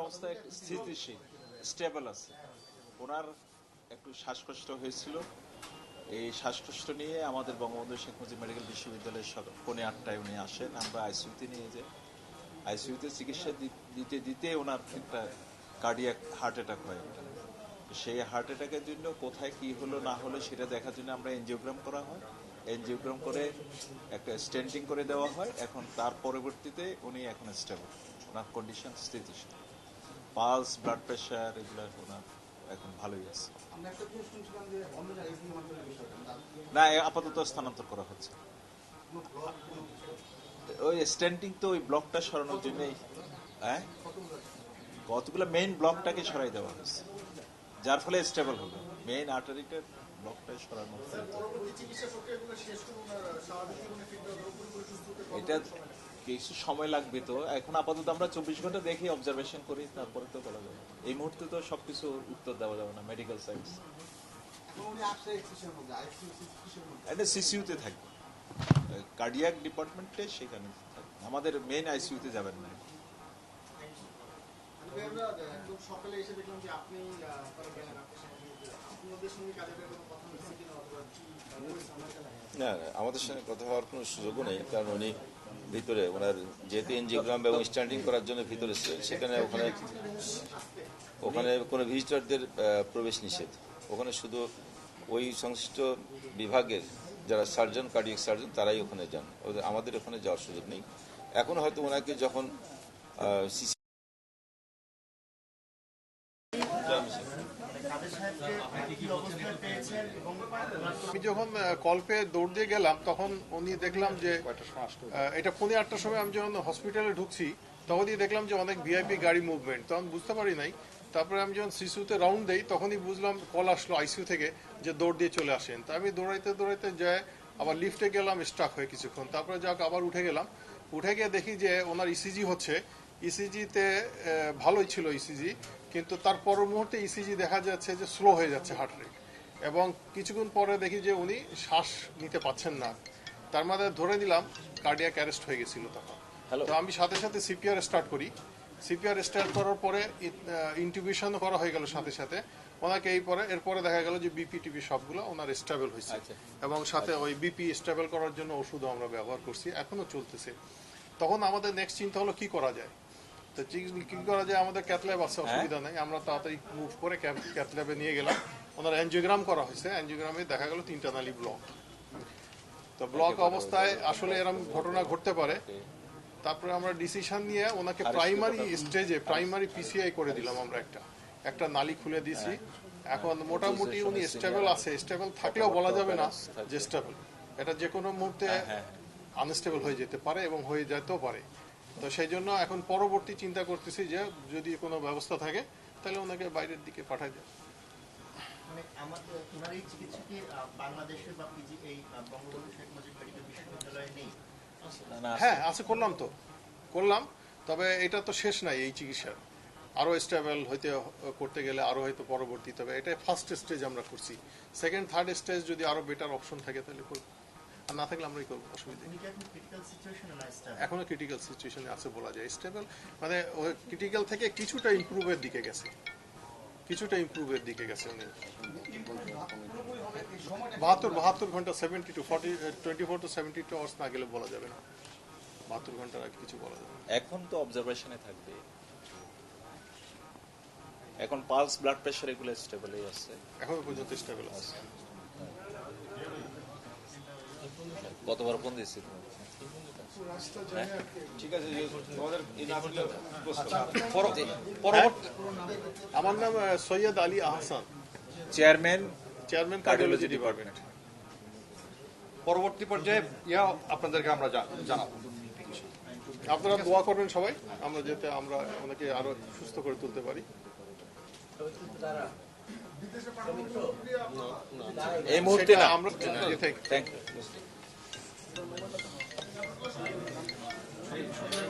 অবস্থা স্থিতিশীল স্টেবল আছে। ওনার একটু শ্বাসকষ্ট হয়েছিল। এই শ্বাসকষ্ট নিয়ে আমাদের বঙ্গবন্ধু শেখ মুজিব মেডিকেল বিশ্ববিদ্যালয়ের সকাল পৌনে আটটায় উনি আসেন। আমরা আইসিইউতে নিয়ে যাই। আইসিইউতে চিকিৎসা দিতে দিতে ওনার একটা কার্ডিয়াক হার্ট অ্যাটাক হয়। তো সেই হার্ট অ্যাটাকের জন্য কোথায় কি হলো, না হলো সেটা দেখার জন্য আমরা এনজিওগ্রাম করা হয়। এনজিওগ্রাম করে একটা স্টেন্টিং করে দেওয়া হয়। এখন তার পরবর্তীতে উনি এখন স্টেবল ওনার কন্ডিশন স্থিতিশীল। পালস ব্লাড প্রেশার এগুলো ওনার এখন ভালোই আছে। না আপাতত স্থানান্তর করা হচ্ছে। ওই স্ট্যান্ডিং তো ওই ব্লকটা সরানোর জন্যই। হ্যাঁ? কতগুলো মেইন ব্লকটাকে সরাই দেওয়া হয়েছে। যার ফলে স্টেবল হবে মেইন আর্টারিটার ব্লকটাই সরানো হয়েছে। করে। এটা কিছু সময় লাগবে তো। এখন আপাতত আমরা চব্বিশ ঘণ্টা দেখি অবজারভেশন করি তারপরে তো বলা যাবে। এই মুহূর্তে তো সবকিছু উত্তর দেওয়া যাবে না মেডিকেল সায়েন্স একটা সিসিউতে থাকবে কার্ডিয়াক ডিপার্টমেন্টে সেখানে থাকবে আমাদের মেইন আইসিইউতে যাবেন সকালে এসে দেখলাম যে আপনি আপনাদের সঙ্গে কাজের কথা হয়েছে কিনা অথবা কি না, আমাদের সঙ্গে কথা হওয়ার কোনো সুযোগও নেই কারণ উনি ভিতরে, ওনার যেহেতু এনজিওগ্রাম এবং স্ট্যান্ডিং করার জন্য ভিতরে সেখানে ওখানে ওখানে কোনো ভিজিটরদের প্রবেশ নিষেধ। ওখানে শুধু ওই সংশ্লিষ্ট বিভাগের যারা সার্জন কার্ডিয়াক সার্জন তারাই ওখানে যান। আমাদের ওখানে যাওয়ার সুযোগ নেই। এখন হয়তো ওনাকে যখন সিসি আমি যখন কল পেয়ে দৌড় দিয়ে গেলাম, তখন উনি দেখলাম যে এটা পৌনে আটটার সময় আমি যখন হসপিটালে ঢুকছি তখনই দেখলাম যে অনেক ভিআইপি গাড়ি মুভমেন্ট তখন বুঝতে পারি নাই। তারপরে আমি যখন শিশুতে রাউন্ড দেই, তখনই বুঝলাম, কল আসলো আইসিউ থেকে যে দৌড় দিয়ে চলে আসেন। তা আমি দৌড়াইতে দৌড়াইতে যাই আবার লিফটে গেলাম স্টাক হয়ে কিছুক্ষণ। তারপরে যাক, আবার উঠে গেলাম। উঠে গিয়ে দেখি যে, ওনার ইসিজি হচ্ছে। ইসিজিতে ভালোই ছিল ইসিজি কিন্তু তার পর মুহূর্তে ইসিজি দেখা যাচ্ছে যে স্লো হয়ে যাচ্ছে হার্ট রেট এবং কিছুক্ষণ পরে দেখি যে উনি শ্বাস নিতে পাচ্ছেন না। তার মধ্যে ধরে নিলাম কার্ডিয়াক অ্যারেস্ট হয়ে গেছিল তখন। তো আমি সাথে সাথে সিপিআর স্টার্ট করি। সিপিআর স্টার্ট করার পরে ইন্টিবিউশন করা হয়ে গেল সাথে সাথে। ওনাকে এই পরে এরপরে দেখা গেল যে বিপি টিপি সবগুলো ওনার স্টেবল হয়েছে। এবং সাথে ওই বিপি স্টেবল করার জন্য ওষুধও আমরা ব্যবহার করছি এখনও চলতেছে। তখন আমাদের নেক্সট চিন্তা হলো কি করা যায়? তো চিকিৎসা কি করা যায়? আমাদের ক্যাথল্যাব আছে অসুবিধা নেই। আমরা তাড়াতাড়ি মুভ করে ক্যাথল্যাবে নিয়ে গেলাম। ওনার অ্যানজিওগ্রাম করা হয়েছে। অ্যানজিওগ্রামে দেখা গেল তিনটা নালী ব্লক তো ব্লক অবস্থায় আসলে এরকম ঘটনা ঘটতে পারে। তারপরে আমরা ডিসিশন নিয়ে ওনাকে প্রাইমারি স্টেজে প্রাইমারি পিসিআই করে দিলাম আমরা একটা। একটা নালী খুলে দিছি এখন মোটামুটি উনি স্টেবল আছে। স্টেবল থাকলেও বলা যাবে না যে স্টেবল এটা যে কোনো মুহূর্তে আনস্টেবল হয়ে যেতে পারে এবং হয়ে যেতেও পারে। তো সেই জন্য এখন পরবর্তী চিন্তা করতেছি যে যদি কোনো ব্যবস্থা থাকে তাহলে ওনাকে বাইরের দিকে পাঠাই যায় মানে আমাদের ওনার এই চিকিৎসা কি আহ, বাংলাদেশে বা পিজি এই আহ, বঙ্গবন্ধু শেখ মুজিব মেডিকেল বিশ্ববিদ্যালয়ে নেই? না, না, হ্যাঁ আছে। করলাম তো। করলাম তবে এটা তো শেষ নাই এই চিকিৎসার। আরও স্টেবল হইতে করতে গেলে আরও হয়তো পরবর্তী তবে এটা ফার্স্ট স্টেজ আমরা করছি। সেকেন্ড থার্ড স্টেজ যদি আরও বেটার অপশন থাকে তাহলে করব। আর না থাকলে আমরাই করব অসুবিধা নেই। উনি কি এখন ক্রিটিক্যাল সিচুয়েশনে না স্টার এখনও ক্রিটিক্যাল সিচুয়েশনে আছে বলা যায় স্টেবল মানে ক্রিটিক্যাল থেকে কিছুটা ইমপ্রুভের দিকে গেছে। কিছুটা ইমপ্রুভের দিকে গেছে উনি। বাহাত্তর বাহাত্তর ঘণ্টা seventy two forty twenty four to seventy two hours না গেলে বলা যাবে না। বাহাত্তর ঘণ্টার আগে কিছু বলা যাবে না। এখন তো অবজারভেশনে থাকবে। এখন পালস ব্লাড প্রেশার এগুলো স্টেবলই আছে। এখনও পর্যন্ত স্টেবল আছে। কতবার ফোন দিয়েছি ঠিক আছে যে তোমাদের এই নামগুলো পরবর্তী আমার নাম Syed Ali Ahsan. Chairman chairman cardiology department পরবর্তী পর্যায়ে ইয়া আপনাদেরকে আমরা জানাব। আপনারা দোয়া করবেন সবাই আমরা যাতে আমরা ওনাকে আরও সুস্থ করে তুলতে পারি। এই মুহূর্তে আমরা থ্যাংক ইউ Thank you.